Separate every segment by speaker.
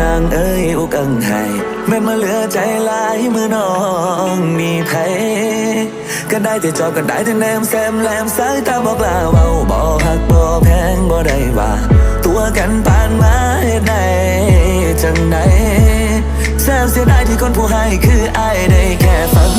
Speaker 1: นางเอ้ยอุกังไห้แม่มาเหลือใจหลายมือน้องมีไผก็ได้แต่จอบก็ได้แต่แนมแซมแลมสายตาบอกลาเว้าบ่หักบ่แพงบ่ได้ว่า ตัวกันผ่านมาเฮ็ดได้จังใดแซมเสียดายที่คนผู้ให้คืออายได้แค่ฝัน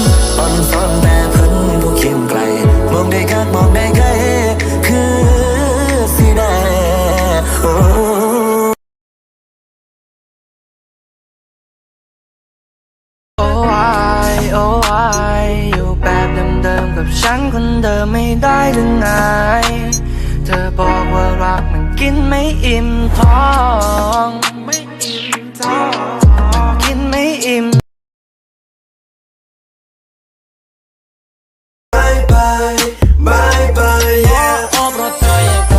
Speaker 1: อิ่ม
Speaker 2: ท้อง ไม่อิ่มท้อง กินไม่อิ่ม
Speaker 1: Bye bye bye bye yeah
Speaker 2: โอ้เพราะเธออย่าโก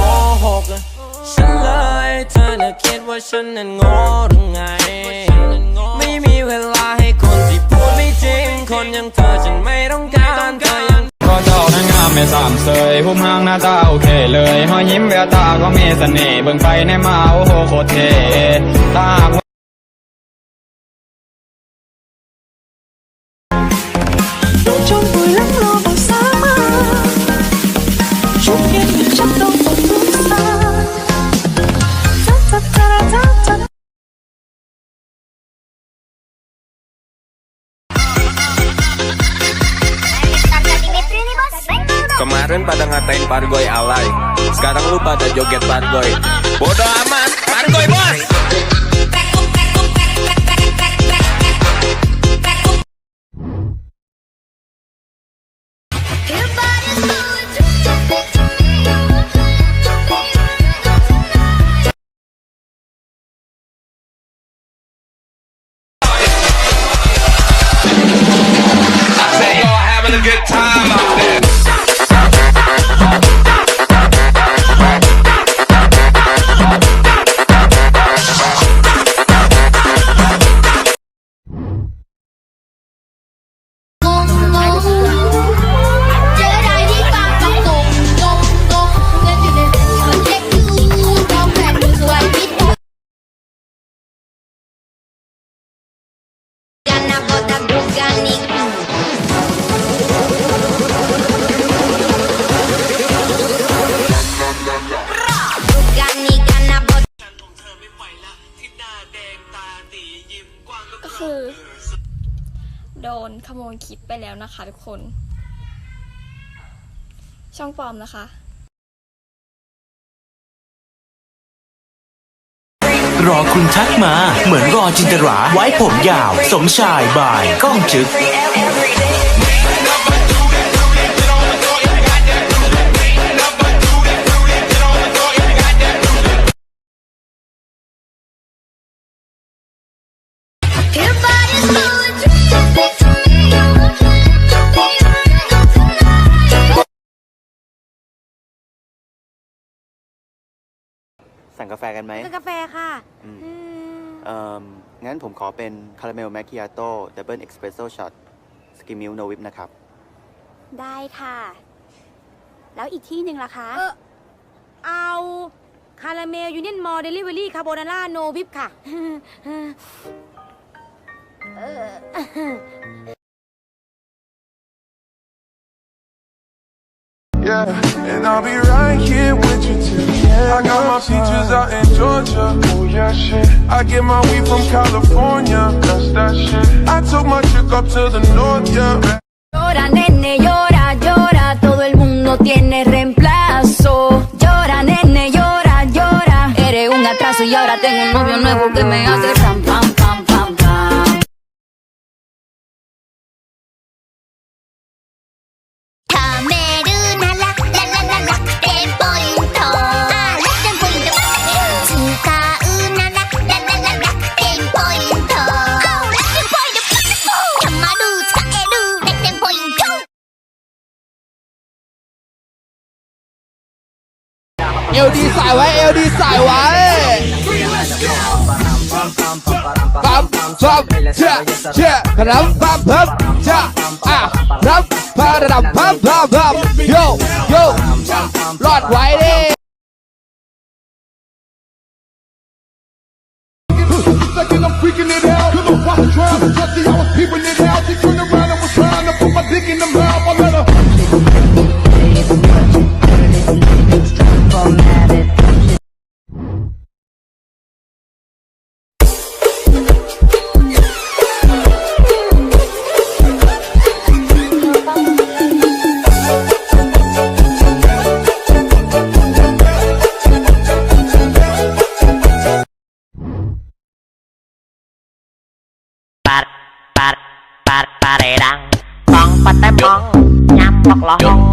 Speaker 2: หกฉันเลย เธอน่ะคิดว่าฉันนั้นโง่ ความเส
Speaker 3: ยหุ่มหางหน้าตาโอเคเลยหอยยิ้มแววตาก็มีเสน่ห์เบิ่งไปในมาโอ้โหโคตรเท่ตาหาก
Speaker 4: ngatain Pargoy alay. Sekarang lu pada joget Pargoy. Bodoh amat. Pargoy bos
Speaker 5: ก็คือ โดนขโมยคลิปไปแล้วนะคะทุกคน ช่องปลอมนะคะ
Speaker 1: รอคุณทักมา เหมือนรอจินตราไว้ผมยาว สมชายบาย ก้องจึก
Speaker 6: สั่งกาแฟกันไหม
Speaker 7: กาแฟค่ะ
Speaker 6: อืม
Speaker 7: อืม
Speaker 6: เอ่องั้นผมขอเป็นคาราเมลแมคคิอาโต้ดับเบิลเอ็กซ์เพรสโซช็อตสกิมมิลโนวิปนะครับ
Speaker 7: ได้ค่ะ แล้วอีกที่หนึ่งล่ะคะ
Speaker 8: เออเอาคาราเมลยูเนียนมอลเดลิเวอรี่คาโบนาร่าโนวิปค่ะ
Speaker 9: Yeah, and I'll be right here with you till I got my peaches out in Georgia. Oh yeah, shit. I get my weed from California. That's that shit. I took my chick up to the north, yeah.
Speaker 8: Llora, nene, llora, llora, todo el mundo tiene reemplazo. Llora, nene, llora, llora. Eres un atraso y ahora tengo un novio nuevo que me hace
Speaker 2: อลดีสายไว้เอลดีสายไว้ปั๊มปั๊มเชื่อเชื่อครับปั๊มปั๊มเชื่ออะรับปั๊มระดับปั๊มปั๊มปั๊มโยโยรอดไว้ดิ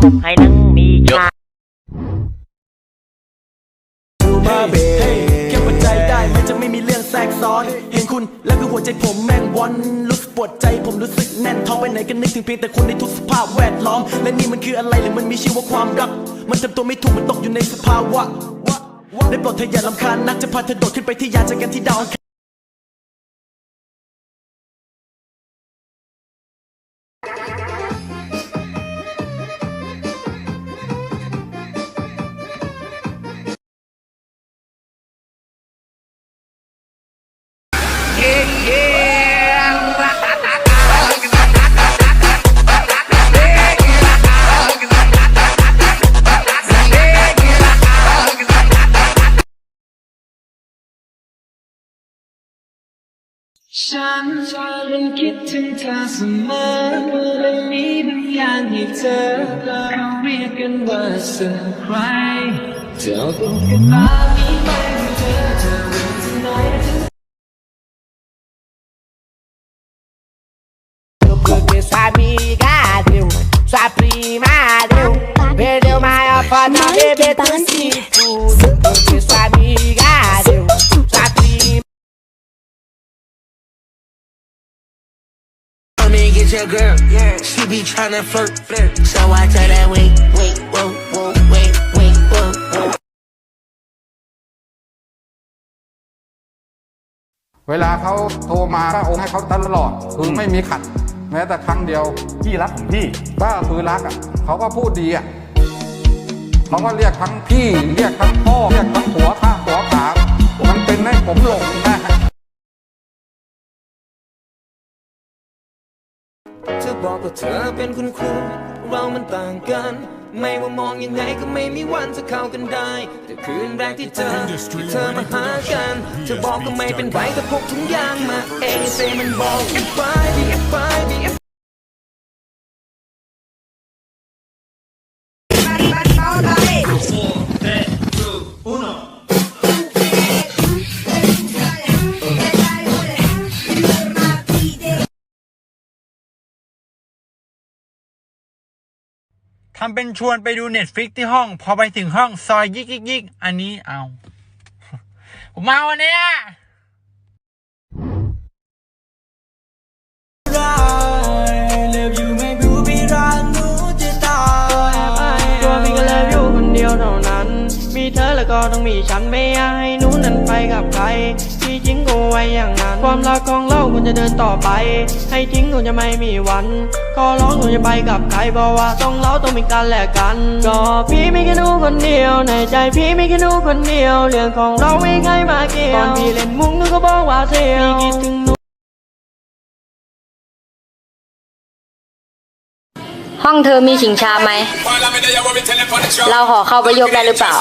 Speaker 10: lohong Hai nâng mi cha
Speaker 11: มาเบแค่ปัจจัยได้มันจะไม่มีเรื่องแทรกซ้อน เห็นคุณแล้วคือหัวใจผมแม่งวอนรู้สึกปวดใจผมรู้สึกแน่นท้องไปไหนก็นึกถึงเพียงแต่คุณในทุกสภาพแวดล้อม และนี่มันคืออะไรหรือมันมีชื่อว่าความรัก มันทำตัวไม่ถูกมันตกอยู่ในสภาวะได้โปรดเธออย่าลำคาญนักจะพาเธอโดดขึ้นไปที่ยานจอกันที่ดาวอังคาร
Speaker 12: ฉันยังคิดถึงเธอเสมอและมีบางอย่างให้เธอเราเรียกกันว่าเซอร์ไพรส์เธอเอาตุ๊กตานี้ไปให้เธอเธอรู้ที่ไหน
Speaker 10: Porque sua amiga deu Sua prima deu Perdeu maior foto bebê do seafood Porque sua amiga
Speaker 12: Let me get your girl, yeah. She be tryna flirt, flirt. So I tell that wait, wait, whoa, whoa, wait, wait, whoa, whoa.
Speaker 13: เวลาเขาโทรมาก็โอนให้เขาตลอดคือไม่มีขัด แม้แต่ครั้งเดียว
Speaker 14: พี่รักของพี่
Speaker 13: ก็คือรักอะเขาก็พูดดีอะเขาก็เรียกทั้งพี่ เรียกทั้งพ่อ เรียกทั้งหัวข้าหัวขามันเป็นให้ผมหลงนะ
Speaker 12: เธอบอกว่าเธอเป็นคุณครู เรามันต่างกัน ไม่ว่ามองยังไงก็ไม่มีวันจะเข้ากันได้ แต่คืนแรกที่เจอที่เธอมาหากัน เธอบอกก็ไม่เป็นไรแต่พกถุงยางมาเองเซมันบอก F5 BF5 BF
Speaker 1: ทำเป็นชวนไปดูเน็ตฟิกที่ห้อง พอไปถึงห้องซอยยิกยิกยิกอันนี้เอา ผมมาวันเนี้ย
Speaker 12: เธอแล้วก็ต้องมีฉันไม่อยากให้หนูนั้นไปกับใคร ที่จริงก็ไว้อย่างนั้น ความรักของเราควรจะเดินต่อไป ให้ทิ้งคงจะไม่มีวันขอร้องหนูจะไปกับใครบอกว่าต้องเราต้องมีกันแลกกัน ก็พี่มีแค่หนูคนเดียว ในใจพี่มีแค่หนูคนเดียว เรื่องของเราไม่ใครมาเกี่ยวตอนพี่เล่นมุกหนูก็บอกว่าเสียวพี่คิดถึงหนู
Speaker 15: ห้องเธอมีชิงช้าไหม เราขอเข้าไปยกได้หรือเปล่า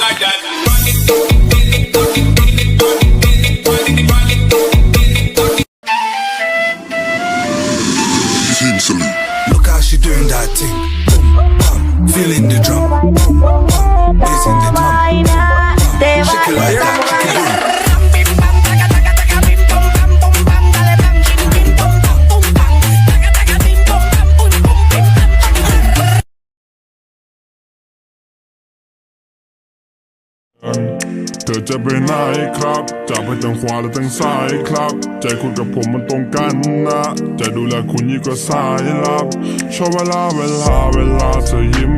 Speaker 4: เธอจะไปไหนครับจะไปทางขวาหรือทางซ้ายครับ ใจคุณกับผมมันตรงกันนะ จะดูแลคุณยิ่งกว่าสายลับ ชอบเวลาเวลาเวลาเธอยิ้ม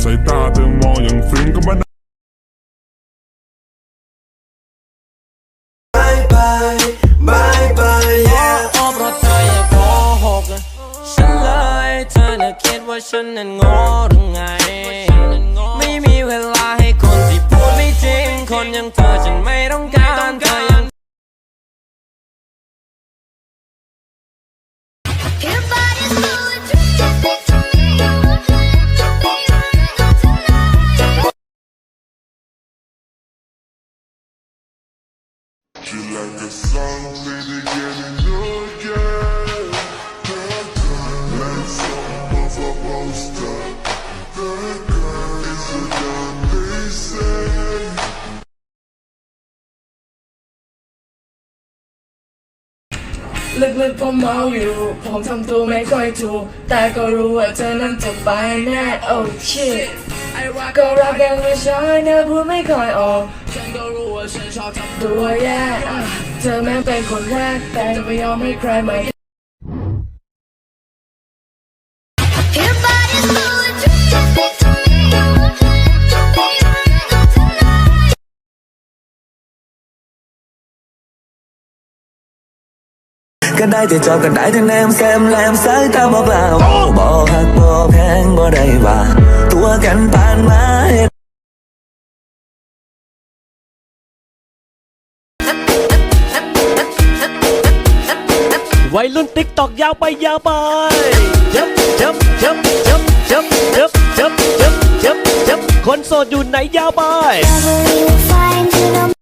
Speaker 4: สายตาเธอมองอย่างฟินก็ไม่ได้
Speaker 12: บายบายบายบายโอ้เพราะเธออย่าโกหกฉันเลยเธอน่ะคิดว่าฉันนั้นโง่หรือไง คนอย่างเธอฉันไม่ต้องการ
Speaker 16: ลึกๆผมเมาอยู่ ผมทำตัวไม่ค่อยถูก แต่ก็รู้ว่าเธอนั้นจะไปแน่ oh shit ก็รักกันไม่ใช่เนื้อพูดไม่ค่อยออก ฉันก็รู้ว่าฉันชอบทำตัวแย่เธอแม้เป็นคนแรกแต่จะไม่ยอมให้ใครมา
Speaker 1: ก็ได้แต่จอบก็ได้แต่แนมแซมแลมสายตาบอกลาเว้าบ่หักบ่แพงบ่ได้ว่า ตัวกันผ่านมาเฮ็ด
Speaker 17: วัยรุ่นติ๊กตอกยาวไปยาวไปจับจับจับจับจับจับจับจับจับจับคนโสดอยู่ไหนยาวไป
Speaker 18: Wherever you find